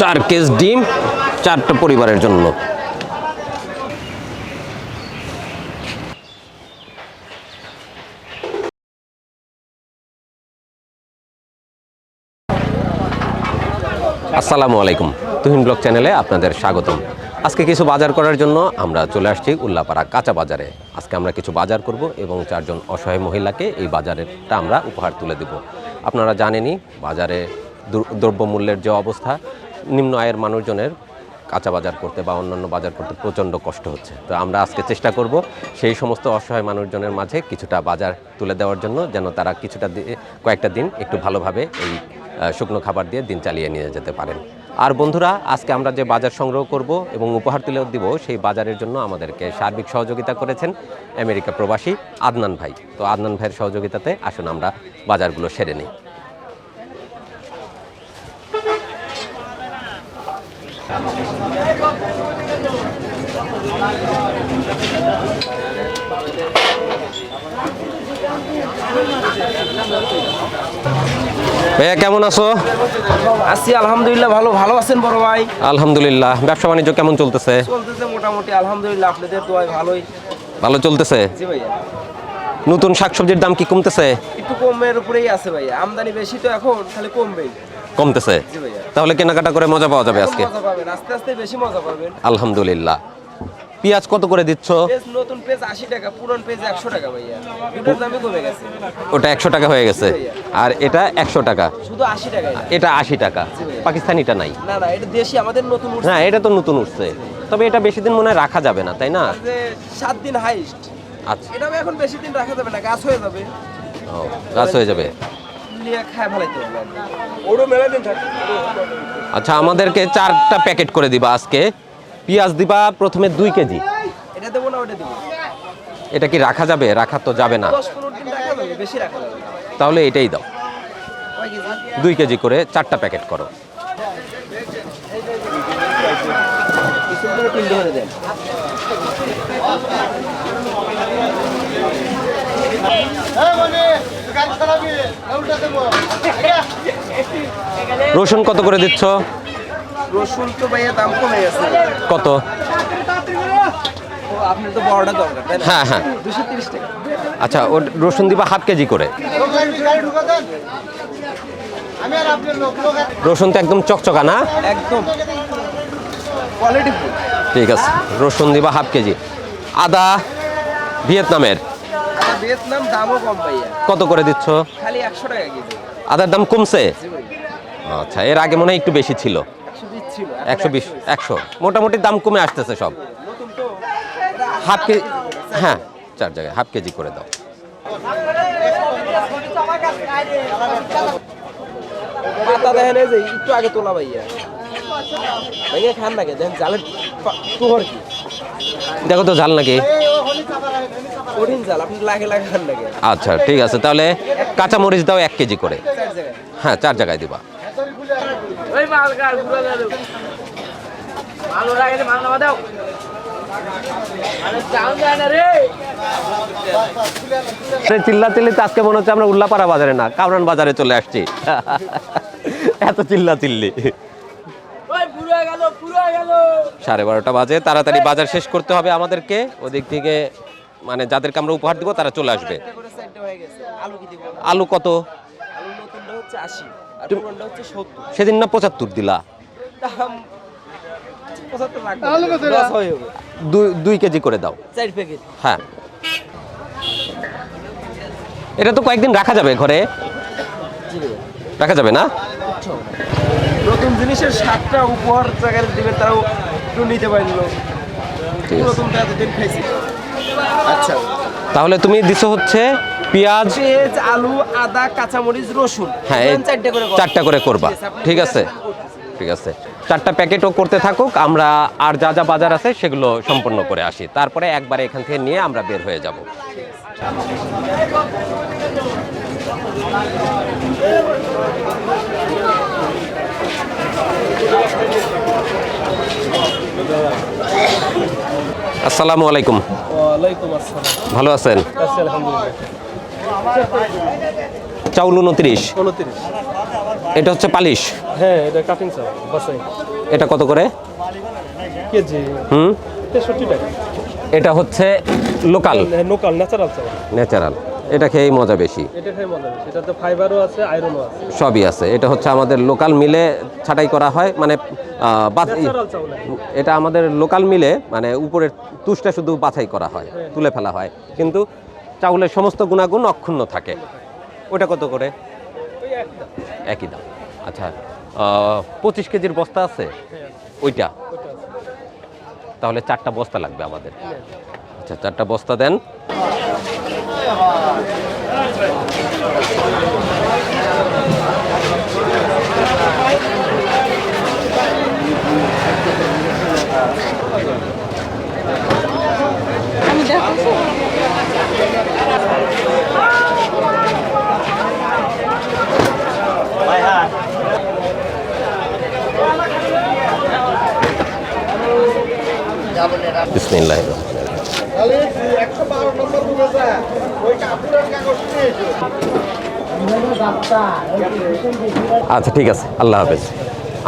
চার কেস ডিম চারটা পরিবারের জন্য। আসসালামু আলাইকুম। তুহিন ব্লগ চ্যানেলে আপনাদের স্বাগতম। আজকে কিছু বাজার করার জন্য আমরা চলে আসছি উল্লাপাড়া কাঁচা বাজারে। আজকে আমরা কিছু বাজার করব এবং চারজন অসহায় মহিলাকে এই বাজারেরটা আমরা উপহার তুলে দেব। আপনারা জানেনই বাজারে দ্র- দ্রব্যমূল্যের যে অবস্থা, নিম্ন আয়ের মানুষজনের কাঁচা বাজার করতে বা অন্যান্য বাজার করতে প্রচণ্ড কষ্ট হচ্ছে। তো আমরা আজকে চেষ্টা করব সেই সমস্ত অসহায় মানুষজনের মাঝে কিছুটা বাজার তুলে দেওয়ার জন্য, যেন তারা কিছুটা কয়েকটা দিন একটু ভালোভাবে এই শুকনো খাবার দিয়ে দিন চালিয়ে নিয়ে যেতে পারেন। আর বন্ধুরা, আজকে আমরা যে বাজার সংগ্রহ করব এবং উপহার তুলে দিব, সেই বাজারের জন্য আমাদেরকে সার্বিক সহযোগিতা করেছেন আমেরিকা প্রবাসী আদনান ভাই। তো আদনান ভাইয়ের সহযোগিতাতে আসুন আমরা বাজারগুলো সেরে নিই। ভাইয়া কেমন আছো? আছি আলহামদুলিল্লাহ ভালো ভালো আছেন বড় ভাই? আলহামদুলিল্লাহ। ব্যবসা বাণিজ্য কেমন চলতেছে? চলতেছে মোটামুটি আলহামদুলিল্লাহ আপনাদের দোয়ায় ভালোই। ভালো চলতেছে? জি ভাইয়া। নতুন শাকসবজির দাম কি কমতেছে? একটু কমের উপরেই আছে ভাইয়া। আমদানি বেশি তো এখন খালি কমবেই। কমতেছে? জি ভাইয়া। তাহলে কেনাকাটা করে মজা পাওয়া যাবে আজকে। আস্তে আস্তে বেশি মজা পাবেন। আলহামদুলিল্লাহ। পেঁয়াজ কত করে দিচ্ছ? নতুন পেজ আশি টাকা পুরান পেজ একশো টাকা ভাইয়া। দুটোর দামই কমে গেছে। ওটা একশো টাকা হয়ে গেছে। আর এটা একশো টাকা। শুধু আশি টাকায় এটা আশি টাকা। পাকিস্তানিটা নাই। না না এটা দেশি আমাদের নতুন না এটা তো নতুন উঠছে। তবে এটা বেশি দিন মনে হয় রাখা যাবে না তাই না? সাত দিন হাইস্ট। আচ্ছা। এটা এখন বেশি দিন রাখা যাবে না গাছ হয়ে যাবে। ও গাছ হয়ে যাবে। আচ্ছা আমাদেরকে চারটা প্যাকেট করে দিবা আজকে। পেঁয়াজ দিবা প্রথমে দুই কেজি। এটা দেবো না ওটা দেবো। এটা কি রাখা যাবে? রাখা তো যাবে না। বেশি রাখা যাবে তাহলে এটাই দাও। দুই কেজি করে চারটা প্যাকেট করো। দেন রসুন কত করে দিচ্ছ? রসুন তো ভাইয়া দাম কমে গেছে। কত? আপনার তো বড়টা দরকার হ্যাঁ হ্যাঁ। আচ্ছা ও রসুন দিবা হাফ কেজি করে। রসুন তো একদম চকচকা না? একদম। কোয়ালিটি ঠিক আছে রসুন দিবা হাফ কেজি। আদা ভিয়েতনামের। ভিয়েতনাম দামও কম ভাইয়া। কত করে দিচ্ছ? খালি একশো টাকা কেজি। আদার দাম কমছে? আচ্ছা এর আগে মনে হয় একটু বেশি ছিল। ছিল একশো বিশ একশো মোটামুটি দাম কমে আসতেছে সব। হাফ কেজি হ্যাঁ চার জায়গায় হাফ কেজি করে দাও। পাতা দেখেন এই যে একটু আগে তোলা ভাইয়া। ভাইয়া খান নাকি দেখেন জালের তোহর কি? দেখো তো ঝাল নাকি? কঠিন জাল আপনি লাগে লাগে খান নাকি আচ্ছা ঠিক আছে তাহলে কাঁচা মরিচ দাও এক কেজি করে। হ্যাঁ চার জায়গায় দিবা। ওই মাল কার পুরো গেল মাল ওরা গেলে মাল নামা দাও সে চিল্লা চিল্লিতে আজকে মনে হচ্ছে আমরা উল্লাপাড়া বাজারে না কামরান বাজারে চলে আসছি। এত চিল্লা চিল্লি ওই পুরো গেল পুরো গেল। সাড়ে বারোটা বাজে তাড়াতাড়ি বাজার শেষ করতে হবে আমাদেরকে। ওদিক থেকে মানে যাদেরকে আমরা উপহার দিব তারা চলে আসবে। আলু কি দিব আলু কত? হচ্ছে সেদিন না পঁচাত্তর দিলা? দুই দুই কেজি করে দাও। হ্যাঁ। এটা তো কয়েকদিন রাখা যাবে ঘরে। রাখা যাবে না? নতুন জিনিসের সাতটা উপহার জায়গায় দিবে তাও একটু নিতে পারল। ঠিক আছে। নতুনটা এতদিন খাইছি। আচ্ছা। তাহলে তুমি দিছো হচ্ছে পেঁয়াজ। পেঁয়াজ আলু আদা কাঁচামরিচ রসুন। হ্যাঁ করে চারটা করে করবা। ঠিক আছে ঠিক আছে? চারটা প্যাকেটও করতে থাকুক আমরা আর যা যা বাজার আছে সেগুলো সম্পূর্ণ করে আসি। তারপরে একবারে এখান থেকে নিয়ে আমরা বের হয়ে যাব। আসসালামু আলাইকুম। ভালো আছেন? চাউল উনত্রিশ। এটা হচ্ছে পালিশ? হ্যাঁ এটা কাটিং এটা কত করে? কেজি? হুম? তেষট্টি টাকা। এটা হচ্ছে লোকাল? Local natural natural. এটা খেয়েই মজা বেশি। এটা খাই মজা বেশি। এটাতে ফাইবারও আছে আয়রনও আছে। সবই আছে। এটা হচ্ছে আমাদের লোকাল মিলে ছাঁটাই করা হয়। মানে এটা আমাদের লোকাল মিলে মানে উপরের তুষটা শুধু বাছাই করা হয়। তুলে ফেলা হয়। কিন্তু চাউলের সমস্ত গুণাগুণ অক্ষুণ্ণ থাকে। ওটা কত করে? একই দাম। আচ্ছা পঁচিশ কেজির বস্তা আছে? ওইটা? তাহলে চারটা বস্তা লাগবে আমাদের। আচ্ছা চারটা বস্তা দেন। বিসমিল্লাহ। আচ্ছা ঠিক আছে। আল্লাহ হাফেজ।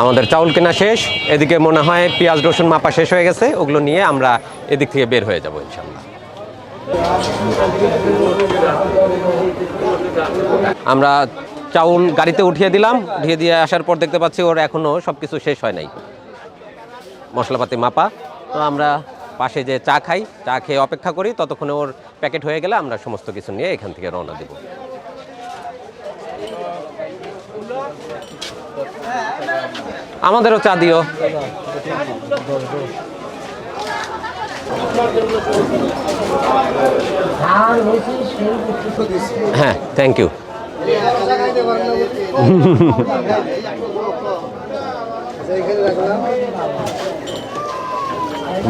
আমাদের চাউল কেনা শেষ। এদিকে মনে হয় পেঁয়াজ রসুন মাপা শেষ হয়ে গেছে। ওগুলো নিয়ে আমরা এদিক থেকে বের হয়ে যাব ইনশাল্লাহ আমরা চাউল গাড়িতে উঠিয়ে দিলাম। উঠিয়ে দিয়ে আসার পর দেখতে পাচ্ছি ওর এখনও সব কিছু শেষ হয় নাই। মশলাপাতি মাপা। তো আমরা পাশে যে চা খাই, চা খেয়ে অপেক্ষা করি, ততক্ষণে ওর প্যাকেট হয়ে গেলে আমরা সমস্ত কিছু নিয়ে এখান থেকে রওনা দেব। আমাদেরও চা দিও। হ্যাঁ থ্যাংক ইউ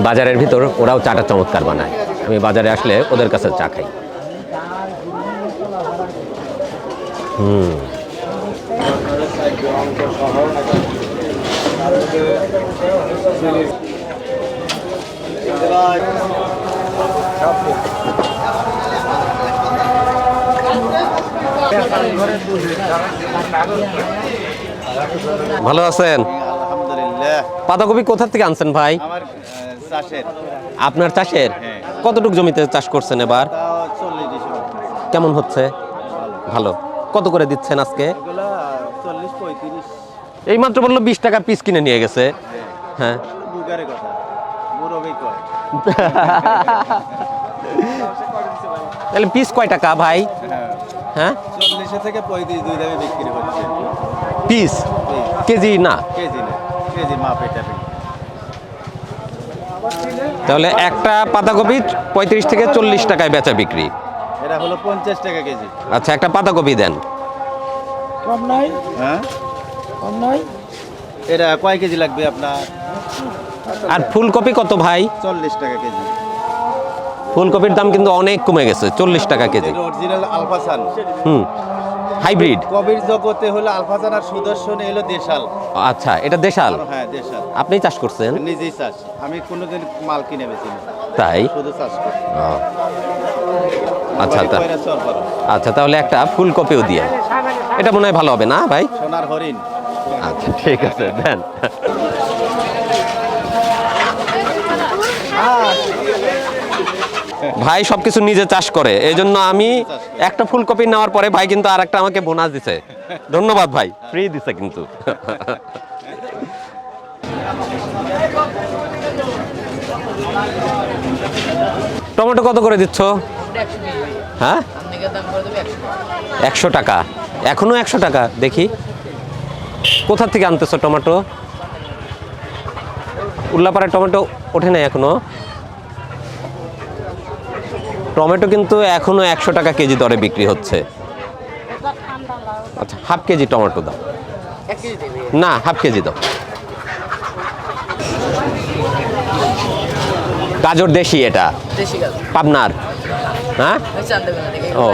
বাজারের ভিতর ওরাও চাটা চমৎকার বানায়। আমি বাজারে আসলে ওদের কাছে চা খাই। হুম। ভালো আছেন? আলহামদুলিল্লাহ। পাতাকপি কোথা থেকে আনছেন ভাই? আপনার চাষের? হ্যাঁ। কতটুকু জমিতে চাষ করছেন এবার? কেমন হচ্ছে? ভালো। কত করে দিচ্ছেন আজকে? এই মাত্র বলল বিশ টাকা পিস কিনে নিয়ে গেছে। হ্যাঁ। তাহলে পিস কয় টাকা ভাই? হ্যাঁ? হ্যাঁ থেকে পঁয়ত্রিশ দুই দামে বিক্রি হচ্ছে পিস? কেজি না? কেজি না কেজি মাপ এটা তাহলে একটা পাতাকপি পঁয়ত্রিশ থেকে চল্লিশ টাকায় বেচা বিক্রি। এটা হলো পঞ্চাশ টাকা কেজি। আচ্ছা একটা পাতাকপি দেন। কম নাই। হ্যাঁ? কম নাই। এটা কয় কেজি লাগবে আপনার? আর ফুলকপি কত ভাই? চল্লিশ টাকা কেজি। ফুলকপির দাম কিন্তু অনেক কমে গেছে চল্লিশ টাকা কেজি। অরিজিনাল আলফাসান হুম। হাইব্রিড? কবির জগতে হলো আলফাসান আর সুদর্শন এলো দেশাল। আচ্ছা এটা দেশাল? হ্যাঁ দেশাল। আপনি চাষ করছেন? নিজেই চাষ। আমি কোনোদিন মাল কিনে না তাই? শুধু চাষ করি। আচ্ছা তা পয়রা চর করো। আচ্ছা তাহলে একটা ফুলকপিও দিয়ে। এটা মনে হয় ভালো হবে না ভাই? সোনার হরিণ। আচ্ছা ঠিক আছে দেন। ভাই সবকিছু নিজে চাষ করে। এই জন্য আমি একটা ফুলকপি নেওয়ার পরে ভাই কিন্তু আর একটা আমাকে বোনাস দিছে। ধন্যবাদ ভাই। ফ্রি দিছে কিন্তু। টমেটো কত করে দিচ্ছ? হ্যাঁ? একশো টাকা। এখনও একশো টাকা? দেখি। কোথা থেকে আনতেছো টমেটো? উল্লাপাড়ায় টমেটো ওঠে নাই এখনও। টমেটো কিন্তু এখনও একশো টাকা কেজি দরে বিক্রি হচ্ছে। আচ্ছা হাফ কেজি টমেটো দাও। না হাফ কেজি দাও। গাজর দেশি এটা? পাবনার। হ্যাঁ? ও।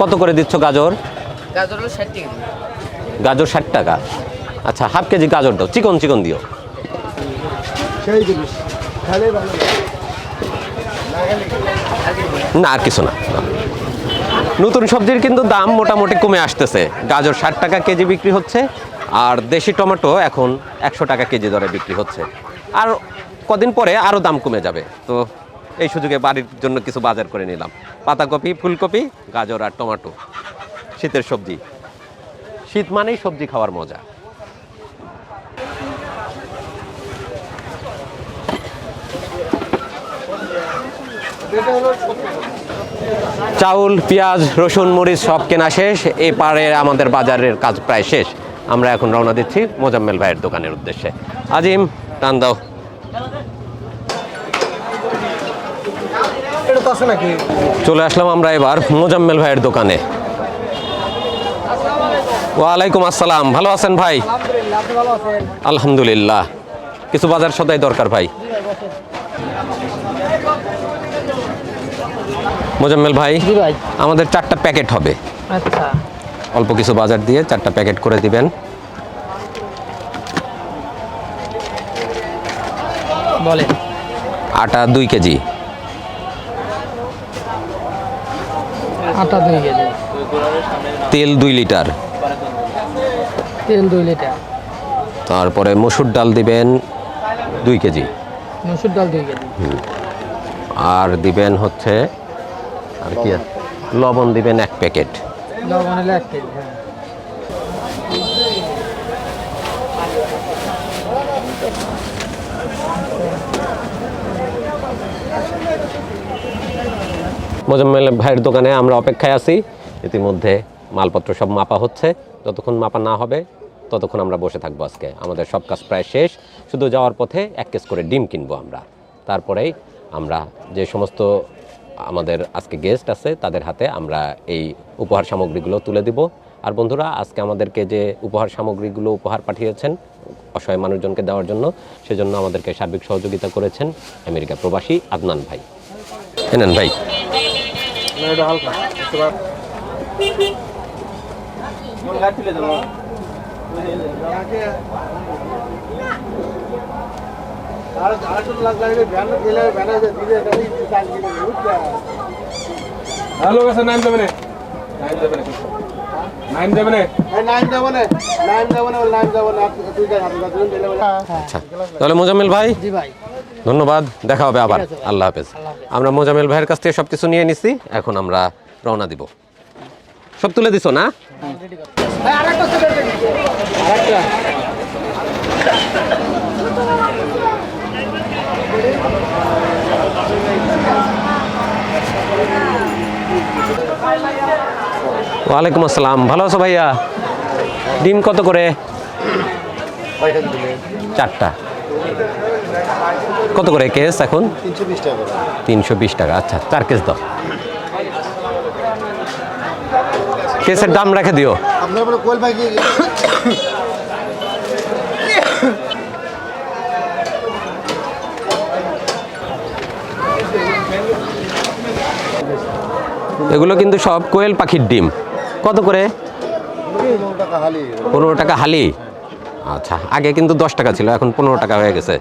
কত করে দিচ্ছ গাজর? গাজর ষাট টাকা। গাজর ষাট টাকা। আচ্ছা হাফ কেজি গাজর দাও। চিকন চিকন দিও। না, আর কিছু না। নতুন সবজির কিন্তু দাম মোটামুটি কমে আসতেছে। গাজর ষাট টাকা কেজি বিক্রি হচ্ছে, আর দেশি টমেটো এখন একশো টাকা কেজি দরে বিক্রি হচ্ছে। আর কদিন পরে আরও দাম কমে যাবে। তো এই সুযোগে বাড়ির জন্য কিছু বাজার করে নিলাম। পাতাকপি, ফুলকপি, গাজর আর টমেটো। শীতের সবজি। শীত মানেই সবজি খাওয়ার মজা। চাউল পেঁয়াজ রসুন মরিচ সব কেনা শেষ। এই পারে আমাদের বাজারের কাজ প্রায় শেষ। আমরা এখন রওনা দিচ্ছি মোজাম্মেল ভাইয়ের দোকানের উদ্দেশ্যে। আজিম টান দাও। চলে আসলাম আমরা এবার মোজাম্মেল ভাইয়ের দোকানে। ওয়ালাইকুম আসসালাম। ভালো আছেন ভাই? আলহামদুলিল্লাহ। কিছু বাজার সদাই দরকার ভাই? মোজাম্মেল ভাই জি ভাই। আমাদের চারটা প্যাকেট হবে। আচ্ছা। অল্প কিছু বাজার দিয়ে চারটা প্যাকেট করে দিবেন। বলে আটা দুই কেজি। আটা দুই কেজি। তেল দুই লিটার। তেল দুই লিটার। তারপরে মসুর ডাল দিবেন দুই কেজি। মসুর ডাল দুই কেজি। আর দিবেন হচ্ছে আর কি লবণ দিবেন এক প্যাকেট। লবণ হলে এক কেজি হ্যাঁ। মোজাম্মেল ভাইয়ের দোকানে আমরা অপেক্ষায় আছি। ইতিমধ্যে মালপত্র সব মাপা হচ্ছে। যতক্ষণ মাপা না হবে ততক্ষণ আমরা বসে থাকব আজকে। আমাদের সব কাজ প্রায় শেষ। শুধু যাওয়ার পথে এক কেস করে ডিম কিনবো আমরা। তারপরেই আমরা যে সমস্ত আমাদের আজকে গেস্ট আছে, তাদের হাতে আমরা এই উপহার সামগ্রীগুলো তুলে দিব। আর বন্ধুরা, আজকে আমাদেরকে যে উপহার সামগ্রীগুলো উপহার পাঠিয়েছেন অসহায় মানুষজনকে দেওয়ার জন্য, সেজন্য আমাদেরকে সার্বিক সহযোগিতা করেছেন আমেরিকা প্রবাসী আদনান ভাই। এনেন ভাই। কাছে নাইন দেবে না। নাইন দেবে না নাইন দেবে আচ্ছা তাহলে মোজাম্মেল ভাই জি ভাই। ধন্যবাদ দেখা হবে আবার। আল্লাহ হাফেজ। আমরা মোজাম্মেল ভাইয়ের কাছ থেকে সব কিছু নিয়ে নিছি এখন আমরা রওনা দিব। সব তুলে দিছো না? আরেকটা। ওয়ালাইকুম আসসালাম। ভালো আছো ভাইয়া? ডিম কত করে? চারটা। কত করে কেস এখন? তিনশো বিশ টাকা। আচ্ছা চার কেস দাও। কেসের দাম রেখে দিও। এগুলো কিন্তু সব কোয়েল পাখির ডিম। কত করে? পনেরো টাকা হালি। আচ্ছা আগে কিন্তু দশ টাকা ছিল এখন পনেরো টাকা হয়ে গেছে।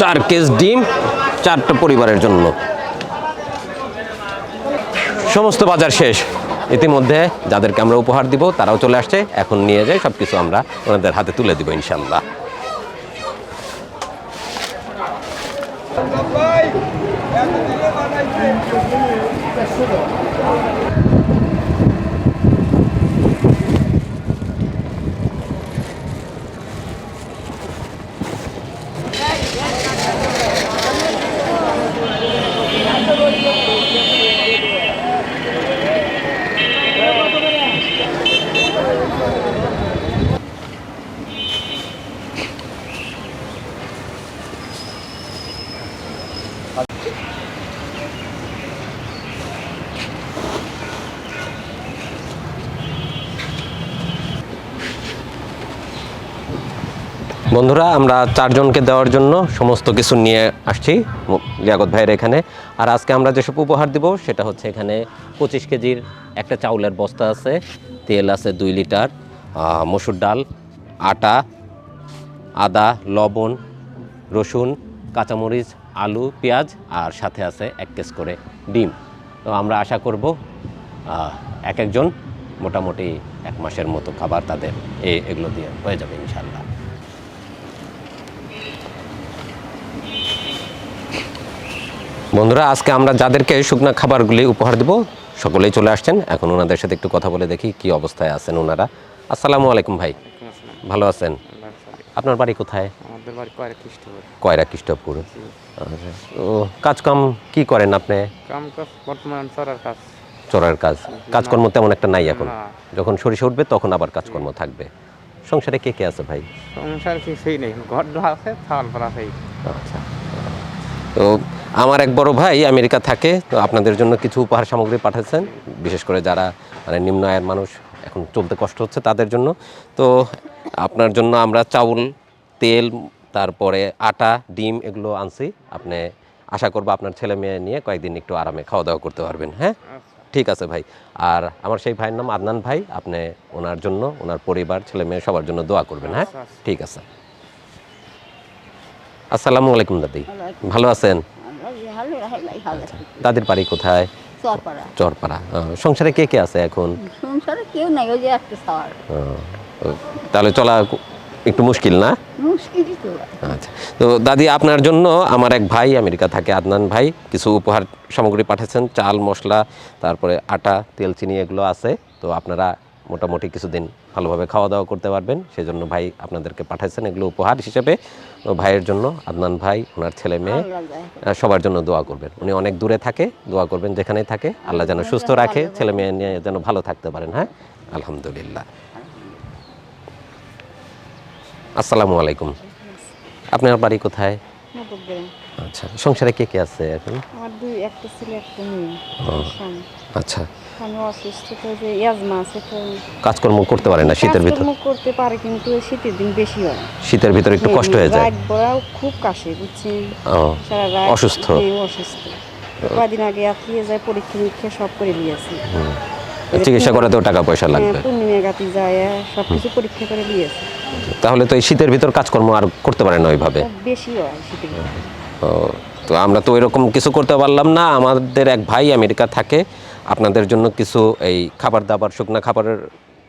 চার কেজ ডিম চারটা পরিবারের জন্য। সমস্ত বাজার শেষ। ইতিমধ্যে যাদেরকে আমরা উপহার দিব, তারাও চলে আসছে এখন নিয়ে যাই সব কিছু আমরা ওনাদের হাতে তুলে দিব ইনশাল্লাহ বন্ধুরা, আমরা চারজনকে দেওয়ার জন্য সমস্ত কিছু নিয়ে আসছি লিয়াকত ভাইয়ের এখানে। আর আজকে আমরা যেসব উপহার দিব, সেটা হচ্ছে এখানে পঁচিশ কেজির একটা চাউলের বস্তা আছে, তেল আছে দুই লিটার মসুর ডাল, আটা, আদা, লবণ, রসুন, কাঁচামরিচ, আলু, পেঁয়াজ, আর সাথে আছে এক কেস করে ডিম। তো আমরা আশা করব এক একজন মোটামুটি এক মাসের মতো খাবার তাদের এগুলো দিয়ে হয়ে যাবে ইনশাল্লাহ বন্ধুরা আজকে আমরা যাদেরকে শুকনো খাবারগুলি উপহার দেব সকলেই চলে আসছেন। এখন ওনাদের সাথে একটু কথা বলে দেখি কি অবস্থায় আছেন ওনারা। আসসালামু আলাইকুম ভাই। ভালো আছেন? আপনার বাড়ি কোথায়? আমাদের বাড়ি কয়রা খ্রিস্টপুর। ও কাজকাম কি করেন আপনি? কাম কাজ বর্তমান সরার কাজ। চোরার কাজ। কাজকর্ম তেমন একটা নাই এখন? যখন সরিষা উঠবে তখন আবার কাজকর্ম থাকবে। সংসারে কে কে আছে ভাই? সংসার কিছুই নেই। ঘর আছে চাল আছে আচ্ছা। তো আমার এক বড় ভাই আমেরিকা থাকে তো আপনাদের জন্য কিছু উপহার সামগ্রী পাঠাচ্ছেন। বিশেষ করে যারা মানে নিম্ন আয়ের মানুষ এখন চলতে কষ্ট হচ্ছে তাদের জন্য। তো আপনার জন্য আমরা চাউল তেল তারপরে আটা ডিম এগুলো আনছি। আপনি আশা করব আপনার ছেলে মেয়ে নিয়ে কয়েকদিন একটু আরামে খাওয়া দাওয়া করতে পারবেন হ্যাঁ? ঠিক আছে ভাই। আর আমার সেই ভাইয়ের নাম আদনান ভাই। আপনি ওনার জন্য ওনার পরিবার ছেলে মেয়ে সবার জন্য দোয়া করবেন হ্যাঁ? ঠিক আছে। আসসালামু আলাইকুম দাদি। ভালো আছেন? দাদির বাড়ি কোথায়? চরপাড়া। চরপাড়া। সংসারে কে কে আছে এখন? সংসারে কেউ নাই ওই যে একটা সাওয়ার আহ, তাহলে চলা একটু মুশকিল না? আচ্ছা তো দাদি আপনার জন্য আমার এক ভাই আমেরিকা থাকে আদনান ভাই। কিছু উপহার সামগ্রী পাঠিয়েছেন চাল মশলা তারপরে আটা তেল চিনি এগুলো আছে। তো আপনারা মোটামুটি কিছুদিন ভালোভাবে খাওয়া দাওয়া করতে পারবেন। সেজন্য ভাই আপনাদেরকে পাঠাচ্ছেন এগুলো উপহার হিসেবে। ভাইয়ের জন্য আদনান ভাই ওনার ছেলে মেয়ে সবার জন্য দোয়া করবেন। উনি অনেক দূরে থাকে দোয়া করবেন যেখানেই থাকে। আল্লাহ যেন সুস্থ রাখে ছেলে মেয়ে নিয়ে যেন ভালো থাকতে পারেন হ্যাঁ? আলহামদুলিল্লাহ। আসসালামু আলাইকুম। আপনার বাড়ি কোথায়? আচ্ছা সংসারে কে কে আছে এখন? আমার দুই একটা ছেলে একটা মেয়ে। আচ্ছা। স্বামী অসুস্থ তো যে ইয়াজমা আছে তো কাজকর্ম করতে পারে না শীতের ভিতর? কাজকর্ম করতে পারে কিন্তু শীতের দিন বেশি হয়। শীতের ভিতর একটু কষ্ট হয়ে যায়? রাত বড়াও খুব কাশে বুঝছেন সারা রাত অসুস্থ। হ্যাঁ, অসুস্থ। কয়দিন আগে আত্মীয় যায় পরীক্ষা নিরীক্ষা সব করে দিয়েছি চিকিৎসা করাতেও টাকা পয়সা লাগবে। হ্যাঁ পূর্ণিমা গাতি যায় সব কিছু পরীক্ষা করে দিয়েছে তাহলে তো এই শীতের ভিতর কাজকর্ম আর করতে পারে না ওইভাবে? বেশি হয় শীতের। তো আমরা তো এরকম কিছু করতে পারলাম না। আমাদের এক ভাই আমেরিকা থাকে আপনাদের জন্য কিছু এই খাবার দাবার শুকনা খাবারের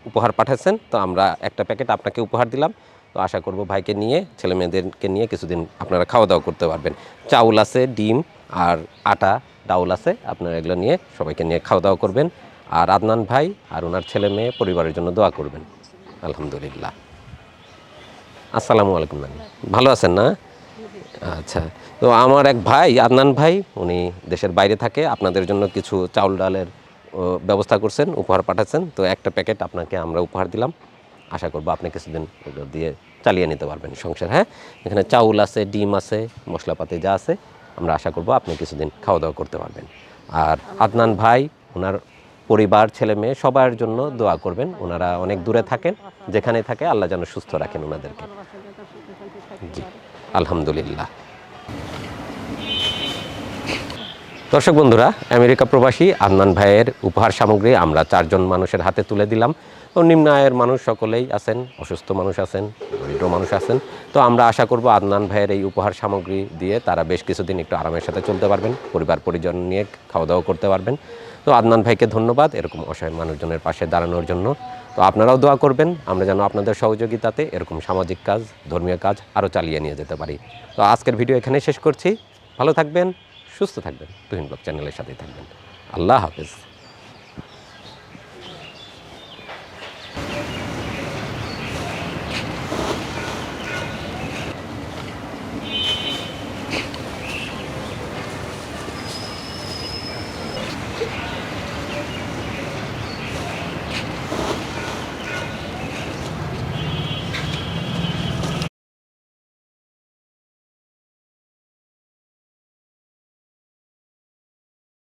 উপহার পাঠাচ্ছেন। তো আমরা একটা প্যাকেট আপনাকে উপহার দিলাম। তো আশা করব ভাইকে নিয়ে ছেলে মেয়েদেরকে নিয়ে কিছুদিন আপনারা খাওয়া দাওয়া করতে পারবেন। চাউল আছে, ডিম আর আটা, ডাউল আছে। আপনারা এগুলো নিয়ে সবাইকে নিয়ে খাওয়া দাওয়া করবেন। আর আদনান ভাই আর ওনার ছেলে মেয়ে পরিবারের জন্য দোয়া করবেন। আলহামদুলিল্লাহ। আসসালামু আলাইকুম ভালো আছেন না? আচ্ছা তো আমার এক ভাই, আদনান ভাই, উনি দেশের বাইরে থাকে, আপনাদের জন্য কিছু চাউল ডালের ব্যবস্থা করছেন, উপহার পাঠাচ্ছেন, তো একটা প্যাকেট আপনাকে আমরা উপহার দিলাম। আশা করব আপনি কিছুদিন এগুলো দিয়ে চালিয়ে নিতে পারবেন সংসার হ্যাঁ? এখানে চাউল আছে, ডিম আছে, মশলাপাতি যা আছে, আমরা আশা করব আপনি কিছুদিন খাওয়া দাওয়া করতে পারবেন। আর আদনান ভাই, ওনার পরিবার, ছেলে মেয়ে, সবার জন্য দোয়া করবেন। ওনারা অনেক দূরে থাকেন যেখানে থাকে, আল্লাহ যেন সুস্থ রাখেন ওনাদেরকে। আলহামদুলিল্লাহ। দর্শক বন্ধুরা, আমেরিকা প্রবাসী আদনান ভাইয়ের উপহার সামগ্রী আমরা চারজন মানুষের হাতে তুলে দিলাম। ও নিম্ন আয়ের মানুষ সকলেই আছেন, অসুস্থ মানুষ আছেন, দরিদ্র মানুষ আছেন। তো আমরা আশা করব আদনান ভাইয়ের এই উপহার সামগ্রী দিয়ে তারা বেশ কিছুদিন একটু আরামের সাথে চলতে পারবেন, পরিবার, পরিজন নিয়ে খাওয়া দাওয়া করতে পারবেন। তো আদনান ভাইকে ধন্যবাদ, এরকম অসহায় মানুষজনের পাশে দাঁড়ানোর জন্য। তো আপনারাও দোয়া করবেন, আমরা যেন আপনাদের সহযোগিতাতে এরকম সামাজিক কাজ, ধর্মীয় কাজ আরও চালিয়ে নিয়ে যেতে পারি। তো আজকের ভিডিও এখানে শেষ করছি। ভালো থাকবেন, সুস্থ থাকবেন। তুহিন ব্লগ চ্যানেলের সাথেই থাকবেন। আল্লাহ হাফেজ।